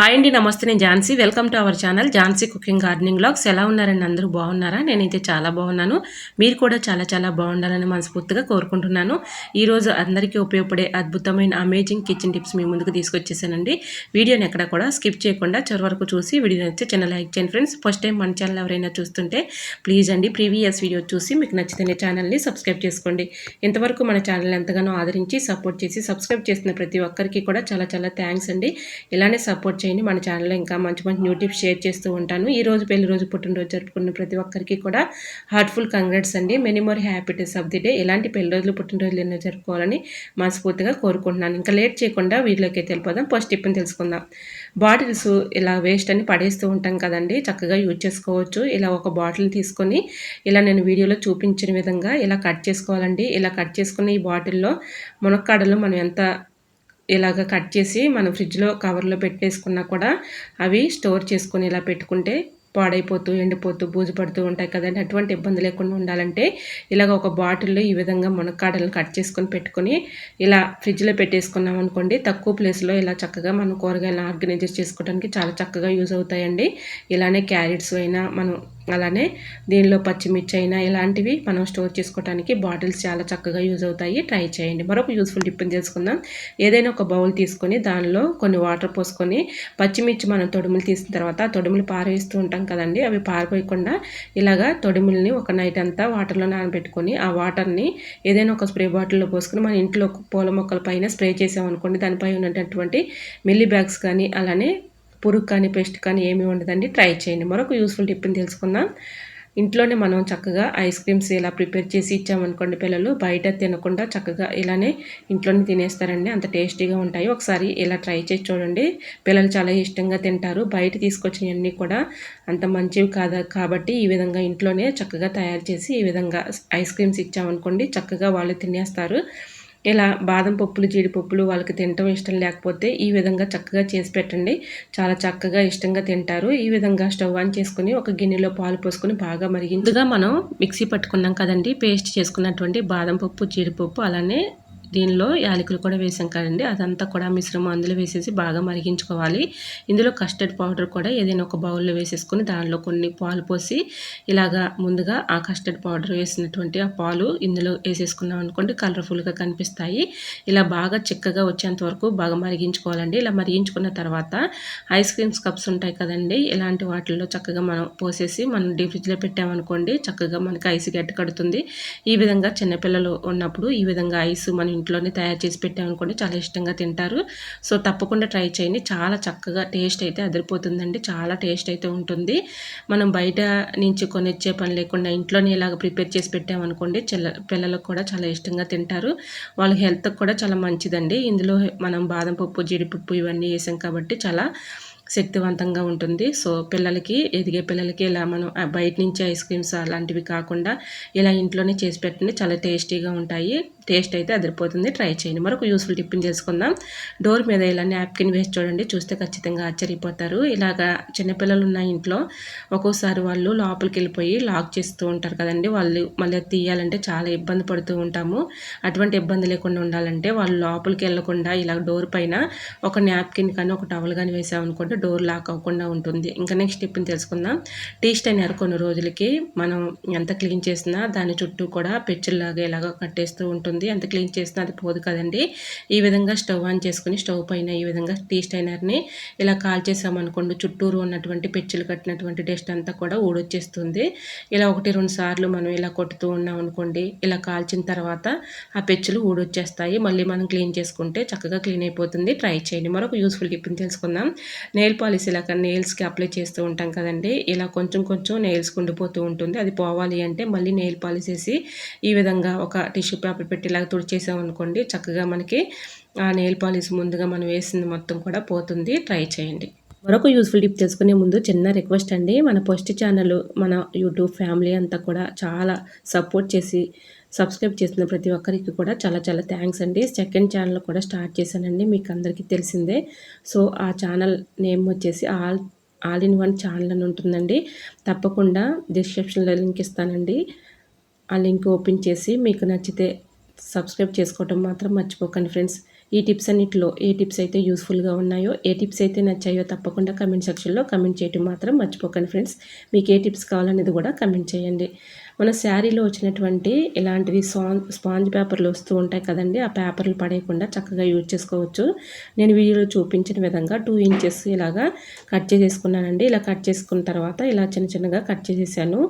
Hi అండి నమస్తే నేను Jhansi. Welcome to our channel Jhansi cooking gardening blogs ఎలా ఉన్నారండి అందరూ? బాగున్నారా? నేనైతే చాలా బాగున్నాను. మీరు కూడా చాలా చాలా బాగుండాలని మనస్ఫూర్తిగా కోరుకుంటున్నాను. ఈరోజు అందరికీ ఉపయోగపడే అద్భుతమైన అమేజింగ్ కిచెన్ టిప్స్ మీ ముందుకు తీసుకొచ్చేసానండి. వీడియోని ఎక్కడ కూడా స్కిప్ చేయకుండా చివరి వరకు చూసి వీడియో నచ్చితే చిన్న లైక్ చేయండి ఫ్రెండ్స్. ఫస్ట్ టైం మన ఛానల్ ఎవరైనా చూస్తుంటే ప్లీజ్ అండి ప్రీవియస్ వీడియో చూసి మీకు నచ్చితే ఛానల్ని సబ్స్క్రైబ్ చేసుకోండి. ఇంతవరకు మన ఛానల్ ఎంతగానో ఆదరించి సపోర్ట్ చేసి సబ్స్క్రైబ్ చేసిన ప్రతి ఒక్కరికి కూడా చాలా చాలా థ్యాంక్స్ అండి. ఇలానే సపోర్ట్ చేయండి. మన ఛానల్లో ఇంకా మంచి మంచి న్యూ టిప్స్ షేర్ చేస్తూ ఉంటాను. ఈ రోజు పెళ్ళి రోజు పుట్టినరోజు జరుపుకున్న ప్రతి ఒక్కరికి కూడా హార్ట్ఫుల్ కంగ్రాట్స్ అండి. Many more happiness of the day. ఇలాంటి పెళ్ళి రోజులు పుట్టినరోజులు ఎన్నో జరుపుకోవాలని మనస్ఫూర్తిగా కోరుకుంటున్నాను. ఇంకా లేట్ చేయకుండా వీటిలోకి వెళ్ళిపోదాం. ఫస్ట్ టిప్ని తెలుసుకుందాం. బాటిల్స్ ఇలా వేస్ట్ అని పడేస్తూ ఉంటాం కదండి. చక్కగా యూజ్ చేసుకోవచ్చు. ఇలా ఒక బాటిల్ తీసుకొని ఇలా నేను వీడియోలో చూపించిన విధంగా ఇలా కట్ చేసుకోవాలండి. ఇలా కట్ చేసుకుని ఈ బాటిల్లో మునక్కాడలు మనం ఎంత ఇలాగ కట్ చేసి మనం ఫ్రిడ్జ్లో కవర్లో పెట్టేసుకున్నా కూడా అవి స్టోర్ చేసుకొని ఇలా పెట్టుకుంటే పాడైపోతూ ఎండిపోతూ బూజు పడుతూ ఉంటాయి కదండి. అటువంటి ఇబ్బంది లేకుండా ఉండాలంటే ఇలాగ ఒక బాటిల్లో ఈ విధంగా మునక్కాడలను కట్ చేసుకొని పెట్టుకొని ఇలా ఫ్రిడ్జ్లో పెట్టేసుకున్నాం అనుకోండి తక్కువ ప్లేస్లో ఇలా చక్కగా మనం కూరగాయలను ఆర్గనైజ్ చేసుకోవడానికి చాలా చక్కగా యూజ్ అవుతాయండి. ఇలానే క్యారెట్స్ అయినా మనం అలానే దీనిలో పచ్చిమిర్చి అయినా ఇలాంటివి మనం స్టోర్ చేసుకోవడానికి బాటిల్స్ చాలా చక్కగా యూజ్ అవుతాయి. ట్రై చేయండి. మరొక యూస్ఫుల్ టిప్ని తెలుసుకుందాం. ఏదైనా ఒక బౌల్ తీసుకొని దానిలో కొన్ని వాటర్ పోసుకొని పచ్చిమిర్చి మనం తొడుములు తీసిన తర్వాత తొడుములు పారవేస్తూ ఉంటాం కదండి. అవి పారిపోయకుండా ఇలాగా తొడిముల్ని ఒక నైట్ అంతా వాటర్లో నానబెట్టుకొని ఆ వాటర్ని ఏదైనా ఒక స్ప్రే బాటిల్లో పోసుకొని మన ఇంట్లో పూల మొక్కల పైన స్ప్రే చేసామనుకోండి దానిపై ఉన్నటువంటి మిల్లీ బ్యాగ్స్ కానీ అలానే పురుగు కానీ పెస్ట్ కానీ ఏమీ ఉండదండి. ట్రై చేయండి. మరొక యూస్ఫుల్ టిప్ని తెలుసుకుందాం. ఇంట్లోనే మనం చక్కగా ఐస్ క్రీమ్స్ ఇలా ప్రిపేర్ చేసి ఇచ్చామనుకోండి పిల్లలు బయట తినకుండా చక్కగా ఇలానే ఇంట్లోనే తినేస్తారండి. అంత టేస్టీగా ఉంటాయి. ఒకసారి ఇలా ట్రై చేసి చూడండి. పిల్లలు చాలా ఇష్టంగా తింటారు. బయట తీసుకొచ్చినవన్నీ కూడా అంత మంచివి కాదా. కాబట్టి ఈ విధంగా ఇంట్లోనే చక్కగా తయారు చేసి ఈ విధంగా ఐస్ క్రీమ్స్ ఇచ్చామనుకోండి చక్కగా వాళ్ళు తినేస్తారు. ఇలా బాదం పప్పులు జీడిపప్పులు వాళ్ళకి తినటం ఇష్టం లేకపోతే ఈ విధంగా చక్కగా చేసి పెట్టండి. చాలా చక్కగా ఇష్టంగా తింటారు. ఈ విధంగా స్టవ్ ఆన్ చేసుకుని ఒక గిన్నెలో పాలు పోసుకొని బాగా మరిగిందుగా మనం మిక్సీ పట్టుకున్నాం కదండి. పేస్ట్ చేసుకున్నటువంటి బాదం పప్పు జీడిపప్పు అలానే దీనిలో యాలకులు కూడా వేసాం కదండి. అదంతా కూడా మిశ్రమం అందులో వేసేసి బాగా మరిగించుకోవాలి. ఇందులో కస్టర్డ్ పౌడర్ కూడా ఏదైనా ఒక బౌల్లో వేసేసుకొని దానిలో కొన్ని పాలు పోసి ఇలాగా ముందుగా ఆ కస్టర్డ్ పౌడర్ వేసినటువంటి ఆ పాలు ఇందులో వేసేసుకున్నాం అనుకోండి. కలర్ఫుల్గా కనిపిస్తాయి. ఇలా బాగా చిక్కగా వచ్చేంత వరకు బాగా మరిగించుకోవాలండి. ఇలా మరిగించుకున్న తర్వాత ఐస్ క్రీమ్స్ కప్స్ ఉంటాయి కదండి. ఇలాంటి వాటిల్లో చక్కగా మనం పోసేసి మనం డీ ఫ్రిడ్జ్లో పెట్టామనుకోండి చక్కగా మనకి ఐస్ గడ్డ కడుతుంది. ఈ విధంగా చిన్నపిల్లలు ఉన్నప్పుడు ఈ విధంగా ఐస్ మన ఇంట్లోనే తయారు చేసి పెట్టామనుకోండి చాలా ఇష్టంగా తింటారు. సో తప్పకుండా ట్రై చేయండి. చాలా చక్కగా టేస్ట్ అయితే అదిరిపోతుందండి. చాలా టేస్ట్ అయితే ఉంటుంది. మనం బయట నుంచి కొనిచ్చే పని లేకుండా ఇంట్లోనే ఇలాగ ప్రిపేర్ చేసి పెట్టామనుకోండి చిల్ల పిల్లలకు కూడా చాలా ఇష్టంగా తింటారు. వాళ్ళ హెల్త్కి కూడా చాలా మంచిదండి. ఇందులో మనం బాదం పప్పు జీడిపప్పు ఇవన్నీ వేసాం కాబట్టి చాలా శక్తివంతంగా ఉంటుంది. సో పిల్లలకి ఎదిగే పిల్లలకి ఇలా మనం బయట నుంచి ఐస్ క్రీమ్స్ అలాంటివి కాకుండా ఇలా ఇంట్లోనే చేసి పెట్టండి. చాలా టేస్టీగా ఉంటాయి. టేస్ట్ అయితే అదిరిపోతుంది. ట్రై చేయండి. మరొక యూస్ఫుల్ టిప్ని చేసుకుందాం డోర్ మీద ఇలా నాప్కిన్ వేసి చూడండి. చూస్తే ఖచ్చితంగా ఆశ్చర్యపోతారు. ఇలాగా చిన్నపిల్లలు ఉన్న ఇంట్లో ఒక్కోసారి వాళ్ళు లోపలికి వెళ్ళిపోయి లాక్ చేస్తూ ఉంటారు కదండి. వాళ్ళు మళ్ళీ తీయాలంటే చాలా ఇబ్బంది పడుతూ ఉంటాము. అటువంటి ఇబ్బంది లేకుండా ఉండాలంటే వాళ్ళు లోపలికి వెళ్ళకుండా ఇలా డోర్ పైన ఒక నాప్కిన్ కానీ ఒక టవల్ కానీ వేసామనుకుంటే డోర్ లాక్ అవ్వకుండా ఉంటుంది. ఇంకా నెక్స్ట్ టిప్ని తెలుసుకుందాం. టీ స్టైనర్ కొన్ని రోజులకి మనం ఎంత క్లీన్ చేసినా దాని చుట్టూ కూడా పెచ్చుల్లాగా ఇలాగా కట్టేస్తూ ఉంటుంది. ఉంటుంది ఎంత క్లీన్ చేసినా అది పోదు కదండి. ఈ విధంగా స్టవ్ ఆన్ చేసుకుని స్టవ్ పైన ఈ విధంగా టీ స్టైనర్ని ఇలా కాల్ చేసామనుకోండి చుట్టూరు ఉన్నటువంటి పెచ్చులు కట్టినటువంటి డస్ట్ అంతా కూడా ఊడొచ్చేస్తుంది. ఇలా ఒకటి రెండు సార్లు మనం ఇలా కొట్టుతూ ఉన్నాం అనుకోండి. ఇలా కాల్చిన తర్వాత ఆ పెచ్చులు ఊడొచ్చేస్తాయి. మళ్ళీ మనం క్లీన్ చేసుకుంటే చక్కగా క్లీన్ అయిపోతుంది. ట్రై చేయండి. మరొక యూస్ఫుల్ టిప్ని తెలుసుకుందాం. నెయిల్ పాలిష్ ఇలా నెయిల్స్కి అప్లై చేస్తూ ఉంటాం కదండి. ఇలా కొంచెం కొంచెం నెయిల్స్ కుండిపోతూ ఉంటుంది. అది పోవాలి అంటే మళ్ళీ నెయిల్ పాలిష్ వేసి ఈ విధంగా ఒక టిష్యూ పేపర్ పెట్టి ఇలాగ తుడిచేసాం అనుకోండి చక్కగా మనకి ఆ నెయిల్ పాలిష్ ముందుగా మనం వేసింది మొత్తం కూడా పోతుంది. ట్రై చేయండి. మరొక యూస్ఫుల్ టిప్ తెలుసుకునే ముందు చిన్న రిక్వెస్ట్ అండి. మన పోస్ట్ ఛానల్ మన యూట్యూబ్ ఫ్యామిలీ అంతా కూడా చాలా సపోర్ట్ చేసి సబ్స్క్రైబ్ చేసిన ప్రతి ఒక్కరికి కూడా చాలా చాలా థ్యాంక్స్ అండి. సెకండ్ ఛానల్ కూడా స్టార్ట్ చేశానండి మీకు అందరికీ తెలిసిందే. సో ఆ ఛానల్ నేమ్ వచ్చేసి all all in one channel అని ఉంటుందండి. తప్పకుండా డిస్క్రిప్షన్లో లింక్ ఇస్తానండి. ఆ లింక్ ఓపెన్ చేసి మీకు నచ్చితే సబ్స్క్రైబ్ చేసుకోవటం మాత్రం మర్చిపోకండి ఫ్రెండ్స్. ఈ టిప్స్ అన్నిటిలో ఏ టిప్స్ అయితే యూస్ఫుల్గా ఉన్నాయో ఏ టిప్స్ అయితే నచ్చాయో తప్పకుండా కమెంట్ సెక్షన్లో కమెంట్ చేయటం మాత్రం మర్చిపోకండి ఫ్రెండ్స్. మీకు ఏ టిప్స్ కావాలనేది కూడా కమెంట్ చేయండి. మన శారీలో వచ్చినటువంటి ఇలాంటివి స్పాంజ్ స్పాంజ్ పేపర్లు వస్తూ ఉంటాయి కదండి ఆ పేపర్లు పడేయకుండా చక్కగా యూజ్ చేసుకోవచ్చు. నేను వీడియోలో చూపించిన విధంగా టూ ఇంచెస్ ఇలాగా కట్ చేసేసుకున్నానండి. ఇలా కట్ చేసుకున్న తర్వాత ఇలా చిన్న చిన్నగా కట్ చేసేసాను.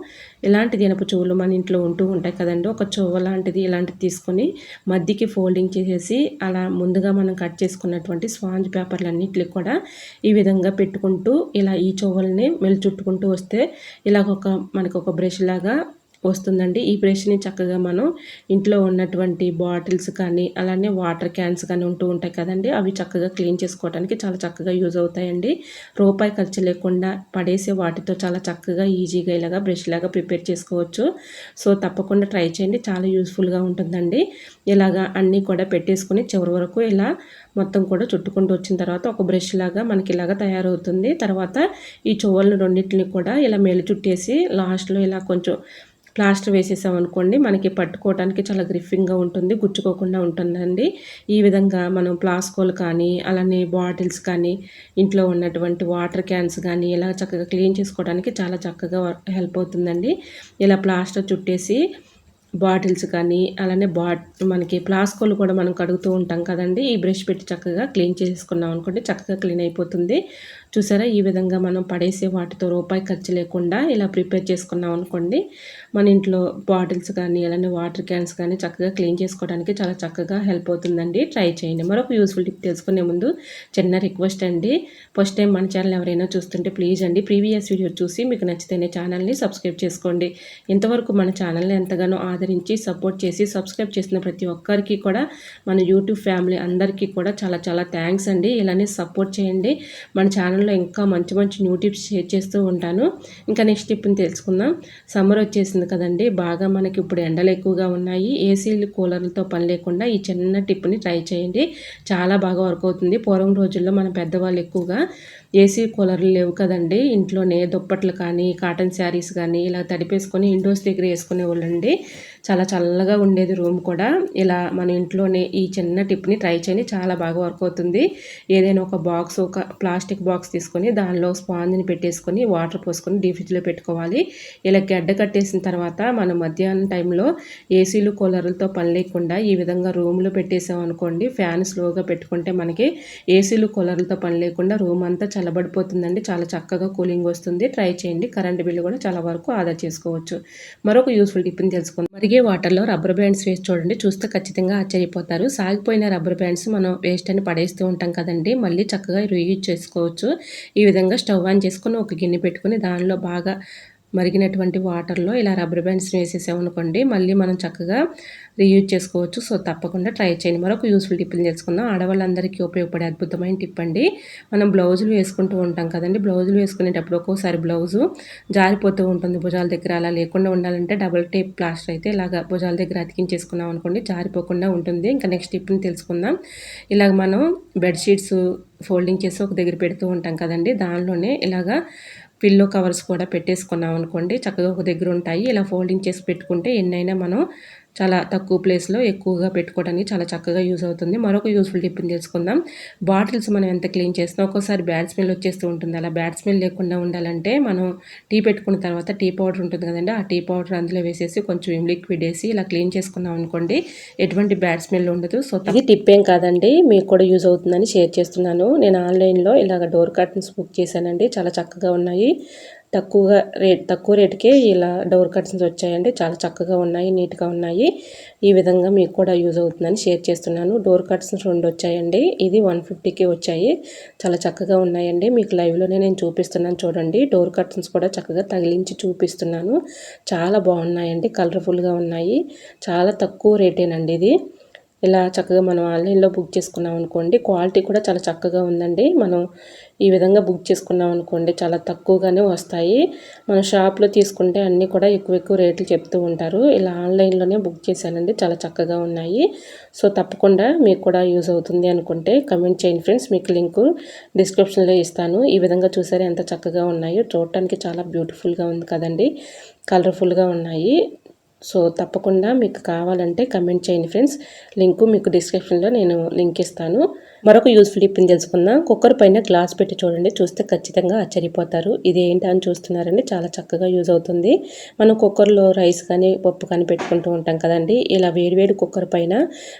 ఇలాంటి దినపు చెవులు మన ఇంట్లో ఉంటూ ఉంటాయి కదండి ఒక చెవు లాంటిది ఇలాంటిది తీసుకొని మధ్యకి ఫోల్డింగ్ చేసేసి అలా ముందుగా మనం కట్ చేసుకున్నటువంటి స్పాంజ్ పేపర్లు కూడా ఈ విధంగా పెట్టుకుంటూ ఇలా ఈ చెవుల్ని మెల్లి చుట్టుకుంటూ వస్తే ఇలాగ ఒక మనకు ఒక బ్రష్ లాగా వస్తుందండి. ఈ బ్రష్ని చక్కగా మనం ఇంట్లో ఉన్నటువంటి బాటిల్స్ కానీ అలానే వాటర్ క్యాన్స్ కానీ ఉంటూ ఉంటాయి కదండి. అవి చక్కగా క్లీన్ చేసుకోవడానికి చాలా చక్కగా యూజ్ అవుతాయండి. రూపాయి ఖర్చు లేకుండా పడేసే వాటితో చాలా చక్కగా ఈజీగా ఇలాగా బ్రష్ లాగా ప్రిపేర్ చేసుకోవచ్చు. సో తప్పకుండా ట్రై చేయండి. చాలా యూస్ఫుల్గా ఉంటుందండి. ఇలాగా అన్నీ కూడా పెట్టేసుకొని చివరి వరకు ఇలా మొత్తం కూడా చుట్టుకుంటూ వచ్చిన తర్వాత ఒక బ్రష్ లాగా మనకి ఇలాగా తయారవుతుంది. తర్వాత ఈ చువ్వలను రెండింటిని కూడా ఇలా మేలు చుట్టేసి లాస్ట్లో ఇలా కొంచెం ప్లాస్టర్ వేసేసాం అనుకోండి మనకి పట్టుకోవడానికి చాలా గ్రిఫింగ్గా ఉంటుంది గుచ్చుకోకుండా ఉంటుందండి. ఈ విధంగా మనం ప్లాస్కోలు కానీ అలానే బాటిల్స్ కానీ ఇంట్లో ఉన్నటువంటి వాటర్ క్యాన్స్ కానీ ఇలా చక్కగా క్లీన్ చేసుకోవడానికి చాలా చక్కగా హెల్ప్ అవుతుందండి. ఇలా ప్లాస్టర్ చుట్టేసి బాటిల్స్ కానీ అలానే బాట్ మనకి ప్లాస్కోలు కూడా మనం కడుగుతూ ఉంటాం కదండి. ఈ బ్రష్ పెట్టి చక్కగా క్లీన్ చేసుకున్నాం అనుకోండి చక్కగా క్లీన్ అయిపోతుంది. చూసారా? ఈ విధంగా మనం పడేసే వాటితో రూపాయి ఖర్చు లేకుండా ఇలా ప్రిపేర్ చేసుకున్నాం అనుకోండి మన ఇంట్లో బాటిల్స్ కానీ అలానే వాటర్ క్యాన్స్ కానీ చక్కగా క్లీన్ చేసుకోవడానికి చాలా చక్కగా హెల్ప్ అవుతుందండి. ట్రై చేయండి. మరొక యూస్ఫుల్ టిప్ తెలుసుకునే ముందు చిన్న రిక్వెస్ట్ అండి. ఫస్ట్ టైం మన ఛానల్ ఎవరైనా చూస్తుంటే ప్లీజ్ అండి ప్రీవియస్ వీడియో చూసి మీకు నచ్చితేనే ఛానల్ని సబ్స్క్రైబ్ చేసుకోండి. ఇంతవరకు మన ఛానల్ని ఎంతగానో ఆదరించి సపోర్ట్ చేసి సబ్స్క్రైబ్ చేసిన ప్రతి ఒక్కరికి కూడా మన యూట్యూబ్ ఫ్యామిలీ అందరికీ కూడా చాలా చాలా థ్యాంక్స్ అండి. ఇలానే సపోర్ట్ చేయండి. మన ఛానల్ ఛానల్లో ఇంకా మంచి మంచి న్యూ టిప్స్ షేర్ చేస్తూ ఉంటాను. ఇంకా నెక్స్ట్ టిప్ని తెలుసుకుందాం. సమ్మర్ వచ్చేసింది కదండి. బాగా మనకి ఇప్పుడు ఎండలు ఎక్కువగా ఉన్నాయి. ఏసీలు కూలర్లతో పని లేకుండా ఈ చిన్న టిప్ని ట్రై చేయండి. చాలా బాగా వర్క్ అవుతుంది. పూర్వం రోజుల్లో మన పెద్దవాళ్ళు ఎక్కువగా ఏసీ కూలర్లు లేవు కదండి. ఇంట్లోనే దుప్పట్లు కానీ కాటన్ శారీస్ కానీ ఇలా తడిపేసుకొని ఇండోర్స్ దగ్గర వేసుకునే వాళ్ళండి చాలా చల్లగా ఉండేది రూమ్ కూడా. ఇలా మన ఇంట్లోనే ఈ చిన్న టిప్ని ట్రై చేయండి. చాలా బాగా వర్క్ అవుతుంది. ఏదైనా ఒక బాక్స్ ఒక ప్లాస్టిక్ బాక్స్ తీసుకొని దానిలో స్పాంజ్ని పెట్టేసుకొని వాటర్ పోసుకొని డీ ఫ్రిడ్జ్లో పెట్టుకోవాలి. ఇలా గడ్డ కట్టేసిన తర్వాత మనం మధ్యాహ్నం టైంలో ఏసీలు కూలర్లతో పని లేకుండా ఈ విధంగా రూమ్లో పెట్టేసాం అనుకోండి ఫ్యాన్ స్లోగా పెట్టుకుంటే మనకి ఏసీలు కూలర్లతో పని లేకుండా రూమ్ అంతా చల్లబడిపోతుందండి. చాలా చక్కగా కూలింగ్ వస్తుంది. ట్రై చేయండి. కరెంట్ బిల్లు కూడా చాలా వరకు ఆదా చేసుకోవచ్చు. మరొక యూస్ఫుల్ టిప్ని తెలుసుకుందాం. మరిగే వాటర్లో రబ్బర్ బ్యాండ్స్ వేసి చూడండి. చూస్తే ఖచ్చితంగా ఆశ్చర్యపోతారు. సాగిపోయిన రబ్బర్ బ్యాండ్స్ మనం వేస్ట్ అని పడేస్తూ ఉంటాం కదండి. మళ్ళీ చక్కగా రీయూజ్ చేసుకోవచ్చు. ఈ విధంగా స్టవ్ ఆన్ చేసుకొని ఒక గిన్నె పెట్టుకుని దానిలో బాగా మరిగినటువంటి వాటర్లో ఇలా రబ్బర్ బ్యాండ్స్ని వేసేసామనుకోండి మళ్ళీ మనం చక్కగా రీయూజ్ చేసుకోవచ్చు. సో తప్పకుండా ట్రై చేయండి. మరొక యూస్ఫుల్ టిప్ని తెలుసుకుందాం. ఆడవాళ్ళందరికీ ఉపయోగపడే అద్భుతమైన టిప్ అండి. మనం బ్లౌజులు వేసుకుంటూ ఉంటాం కదండి. బ్లౌజులు వేసుకునేటప్పుడు ఒక్కోసారి బ్లౌజు జారిపోతూ ఉంటుంది. భుజాల దగ్గర అలా లేకుండా ఉండాలంటే డబుల్ టేప్ ప్లాస్టర్ అయితే ఇలాగ భుజాల దగ్గర అతికించేసుకున్నాం అనుకోండి జారిపోకుండా ఉంటుంది. ఇంకా నెక్స్ట్ టిప్ని తెలుసుకుందాం. ఇలాగ మనం బెడ్షీట్స్ ఫోల్డింగ్ చేసి ఒక దగ్గర పెడుతూ ఉంటాం కదండి. దానిలోనే ఇలాగా పిల్లో కవర్స్ కూడా పెట్టేసుకున్నాం అనుకోండి చక్కగా ఒక దగ్గర ఉంటాయి. ఇలా ఫోల్డింగ్ చేసి పెట్టుకుంటే ఎన్నైనా మనం చాలా తక్కువ ప్లేస్లో ఎక్కువగా పెట్టుకోవడానికి చాలా చక్కగా యూజ్ అవుతుంది. మరొక యూస్ఫుల్ టిప్ని తెలుసుకుందాం. బాటిల్స్ మనం ఎంత క్లీన్ చేసినా ఒక్కోసారి బ్యాడ్ స్మెల్ వచ్చేస్తూ ఉంటుంది. అలా బ్యాడ్ స్మెల్ లేకుండా ఉండాలంటే మనం టీ పెట్టుకున్న తర్వాత టీ పౌడర్ ఉంటుంది కదండి ఆ టీ పౌడర్ అందులో వేసేసి కొంచెం లిక్విడ్ వేసి ఇలా క్లీన్ చేసుకున్నాం అనుకోండి ఎటువంటి బ్యాడ్ స్మెల్ ఉండదు. సో ఇది టిప్ ఏం కాదండి మీకు కూడా యూజ్ అవుతుందని షేర్ చేస్తున్నాను. నేను ఆన్లైన్లో ఇలాగ డోర్ కర్టన్స్ బుక్ చేశానండి. చాలా చక్కగా ఉన్నాయి. తక్కువగా రేట్ తక్కువ రేటుకే ఇలా డోర్ కర్టన్స్ వచ్చాయండి. చాలా చక్కగా ఉన్నాయి నీట్గా ఉన్నాయి. ఈ విధంగా మీకు కూడా యూజ్ అవుతుందని షేర్ చేస్తున్నాను. డోర్ కర్టన్స్ రెండు వచ్చాయండి. ఇది వన్ ఫిఫ్టీకి వచ్చాయి. చాలా చక్కగా ఉన్నాయండి. మీకు లైవ్లోనే నేను చూపిస్తున్నాను చూడండి. డోర్ కర్టన్స్ కూడా చక్కగా తగిలించి చూపిస్తున్నాను. చాలా బాగున్నాయండి. కలర్ఫుల్గా ఉన్నాయి. చాలా తక్కువ రేటేనండి ఇది. ఇలా చక్కగా మనం ఆన్లైన్లో బుక్ చేసుకున్నాం అనుకోండి క్వాలిటీ కూడా చాలా చక్కగా ఉందండి. మనం ఈ విధంగా బుక్ చేసుకున్నాం అనుకోండి చాలా తక్కువగానే వస్తాయి. మన షాప్లో తీసుకుంటే అన్నీ కూడా ఎక్కువ ఎక్కువ రేట్లు చెప్తూ ఉంటారు. ఇలా ఆన్లైన్లోనే బుక్ చేశానండి చాలా చక్కగా ఉన్నాయి. సో తప్పకుండా మీకు కూడా యూజ్ అవుతుంది అనుకుంటే కమెంట్ చేయండి ఫ్రెండ్స్. మీకు లింకు డిస్క్రిప్షన్లో ఇస్తాను. ఈ విధంగా చూసారు ఎంత చక్కగా ఉన్నాయో. చూడటానికి చాలా బ్యూటిఫుల్గా ఉంది కదండి. కలర్ఫుల్గా ఉన్నాయి. సో తప్పకుండా మీకు కావాలంటే కమెంట్ చేయండి ఫ్రెండ్స్ లింకు మీకు డిస్క్రిప్షన్లో నేను లింక్ ఇస్తాను. మరొక యూస్ఫుల్ టిప్ని తెలుసుకుందాం. కుక్కర్ పైన గ్లాస్ పెట్టి చూడండి. చూస్తే ఖచ్చితంగా ఆశ్చర్యపోతారు. ఇది ఏంటి అని చూస్తున్నారండి. చాలా చక్కగా యూజ్ అవుతుంది. మనం కుక్కర్లో రైస్ కానీ పప్పు కానీ పెట్టుకుంటూ ఉంటాం కదండి. ఇలా వేడివేడి కుక్కర్ పైన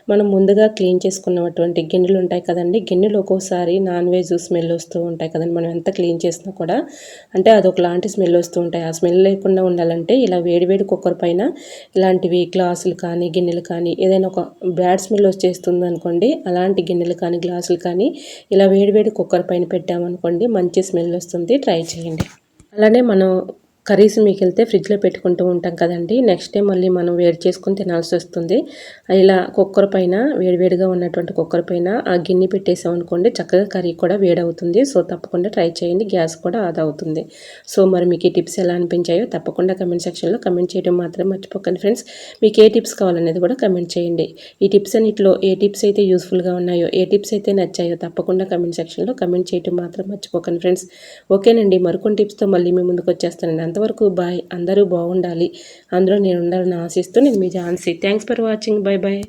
మనం ముందుగా క్లీన్ చేసుకున్నటువంటి గిన్నెలు ఉంటాయి కదండి. గిన్నెలు ఒక్కోసారి నాన్ వెజ్ స్మెల్ వస్తూ ఉంటాయి కదండి. మనం ఎంత క్లీన్ చేసినా కూడా. అంటే అదొకలాంటి స్మెల్ వస్తూ ఉంటాయి. ఆ స్మెల్ లేకుండా ఉండాలంటే ఇలా వేడివేడి కుక్కర్ పైన ఇలాంటివి గ్లాసులు కానీ గిన్నెలు కానీ ఏదైనా ఒక బ్యాడ్ స్మెల్ వచ్చేస్తుంది అనుకోండి అలాంటి గిన్నెలు కానీ గ్లాసులు కానీ ఇలా వేడివేడి కుక్కర్ పైన పెట్టామనుకోండి మంచి స్మెల్ వస్తుంది. ట్రై చేయండి. అలానే మనం కర్రీస్ మీకు వెళ్తే ఫ్రిడ్జ్లో పెట్టుకుంటూ ఉంటాం కదండి. నెక్స్ట్ డే మళ్ళీ మనం వేడి చేసుకొని తినాల్సి వస్తుంది. ఇలా కుక్కర్ పైన వేడివేడిగా ఉన్నటువంటి కుక్కర్ పైన ఆ గిన్నె పెట్టేసాం అనుకోండి చక్కగా కర్రీ కూడా వేడవుతుంది. సో తప్పకుండా ట్రై చేయండి. గ్యాస్ కూడా ఆదా అవుతుంది. సో మరి మీకు ఈ టిప్స్ ఎలా అనిపించాయో తప్పకుండా కమెంట్ సెక్షన్లో కమెంట్ చేయడం మాత్రం మర్చిపోకండి ఫ్రెండ్స్. మీకు ఏ టిప్స్ కావాలనేది కూడా కమెంట్ చేయండి. ఈ టిప్స్ అన్నింటిలో ఏ టిప్స్ అయితే యూస్ఫుల్గా ఉన్నాయో ఏ టిప్స్ అయితే నచ్చాయో తప్పకుండా కమెంట్ సెక్షన్లో కమెంట్ చేయడం మాత్రం మర్చిపోకండి ఫ్రెండ్స్. ఓకేనండి. మరికొన్ని టిప్స్తో మళ్ళీ మీ ముందుకు వచ్చేస్తానండి అంతవరకు బాయ్ అందరూ బాగుండాలి. అందులో నేను ఉండాలని ఆశిస్తూ నేను మీ Jhansi. Thanks for watching bye bye